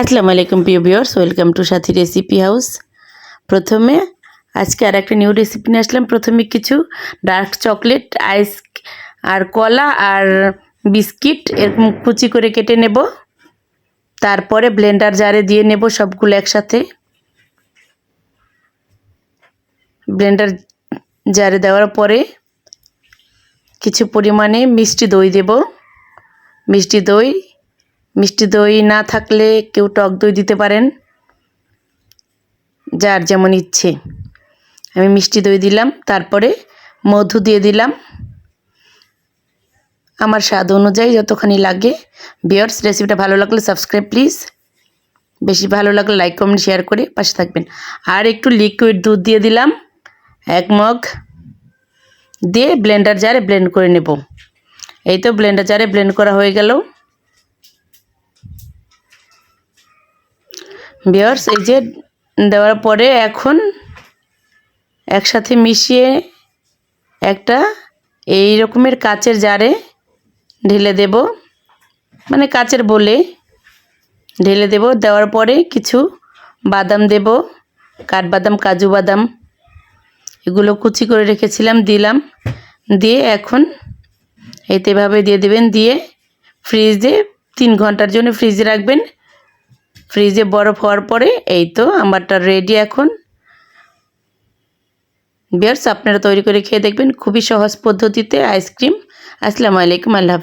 আসসালামু আলাইকুম প্রিয় viewers welcome to Sathi recipe house প্রথমে আজকে আর একটা নিউ রেসিপি নিয়ে আসলাম। প্রথমে কিছু ডার্ক চকলেট আইস আর কলা আর বিস্কিট এরকম কুচি করে কেটে নেব। তারপরে ব্লেন্ডার জারে দিয়ে নেব সবগুলো একসাথে। ব্লেন্ডার জারে দেওয়ার পরে কিছু পরিমাণে মিষ্টি দই দেব। মিষ্টি দই মিষ্টি দই না থাকলে কেউ টক দই দিতে পারেন। যার যেমন ইচ্ছে। আমি মিষ্টি দই দিলাম, তারপরে মধু দিয়ে দিলাম। আমার স্বাদ অনুযায়ী যতখানি লাগে। বিয়ার্স রেসিপিটা ভালো লাগলে সাবস্ক্রাইব প্লিজ। বেশি ভালো লাগলে লাইক, কমেন্ট, শেয়ার করে পাশে থাকবেন। আর একটু লিকুইড দুধ দিয়ে দিলাম, এক মগ। দিয়ে ব্লেন্ডার জারে ব্লেন্ড করে নেব। এই তো ব্লেন্ডার জারে ব্লেন্ড করা হয়ে গেল। বিয়ার্স এই যে দেওয়ার পরে এখন একসাথে মিশিয়ে একটা এই রকমের কাচের জারে ঢেলে দেব। মানে কাচের বলে ঢেলে দেব। দেওয়ার পরে কিছু বাদাম দেব, কাঠবাদাম, কাজু বাদাম, এগুলো কুচি করে রেখেছিলাম, দিলাম। দিয়ে এখন এতেভাবে দিয়ে দেবেন। দিয়ে ফ্রিজে তিন ঘণ্টার জন্য ফ্রিজে রাখবেন। ফ্রিজে বরফ হওয়ার পরে এই তো আমারটা রেডি এখন। বিয়ার্স আপনারা তৈরি করে খেয়ে দেখবেন খুবই সহজ পদ্ধতিতে আইসক্রিম আসসালামু আলাইকুম, আল্লাহ